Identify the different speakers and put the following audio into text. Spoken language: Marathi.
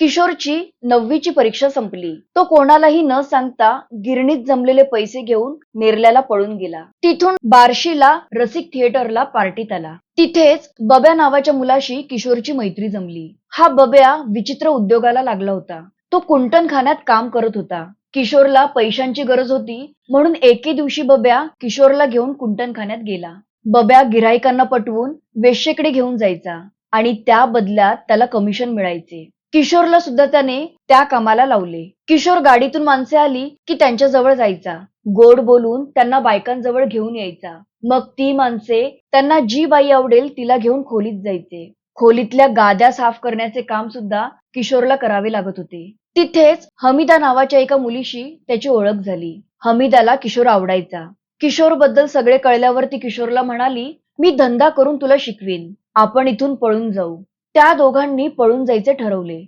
Speaker 1: किशोरची नववीची परीक्षा संपली. तो कोणालाही न सांगता गिरणीत जमलेले पैसे घेऊन नेरल्याला पळून गेला. तिथून बार्शीला रसिक थिएटरला पार्टीत आला. तिथेच बब्या नावाच्या मुलाशी किशोरची मैत्री जमली. हा बब्या विचित्र उद्योगाला लागला होता. तो कुंटणखान्यात काम करत होता. किशोरला पैशांची गरज होती म्हणून एके दिवशी बब्या किशोरला घेऊन कुंटणखान्यात गेला. बब्या गिराईकांना पटवून वेश्येकडे घेऊन जायचा आणि त्या बदल्यात त्याला कमिशन मिळायचे. किशोरला सुद्धा त्याने त्या कामाला लावले. किशोर गाडीतून माणसे आली की त्यांच्या जवळ जायचा. गोड बोलून त्यांना बायकांजवळ घेऊन यायचा. मग ती माणसे त्यांना जी बाई आवडेल तिला घेऊन खोलीत जायचे. खोलीतल्या गाद्या साफ करण्याचे काम सुद्धा किशोरला करावे लागत होते. तिथेच हमीदा नावाच्या एका मुलीशी त्याची ओळख झाली. हमीदाला किशोर आवडायचा. किशोरबद्दल सगळे कळल्यावर ती किशोरला म्हणाली मी धंदा करून तुला शिकवीन. आपण इथून पळून जाऊ. त्या दोघांनी पळून जायचे ठरवले.